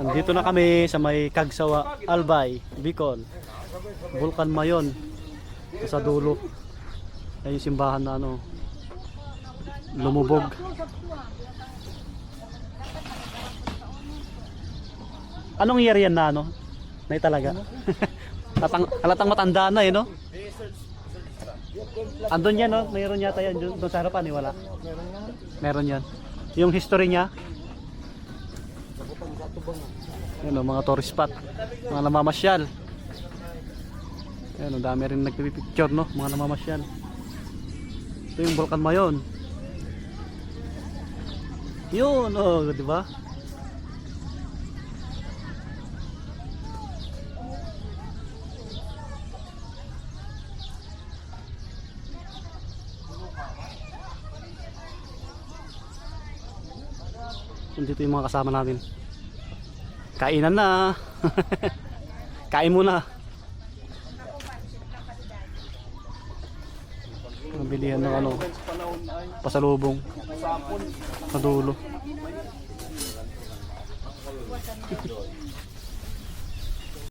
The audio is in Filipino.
Nandito na kami sa may Kagsawa, Albay, Bicol. Vulcan Mayon. Sa dulo. Ayun yung simbahan na ano. Lumubog. Anong year yan na ano? Na talaga. halatang, halatang matanda na eh no? Andun yan no? Mayroon yata yan doon sa harapan eh wala. Meron yan. Yung history niya. Yan o, mga tourist spot. Mga namamasyal. Yan o, dami rin nagpipicture no? Mga namamasyal. Ito yung Volcan Mayon. Yun o, di ba? Dito yung mga kasama natin. Kainan na. Kain muna. Mabilihan ng ano, pasalubong. Sa dulo.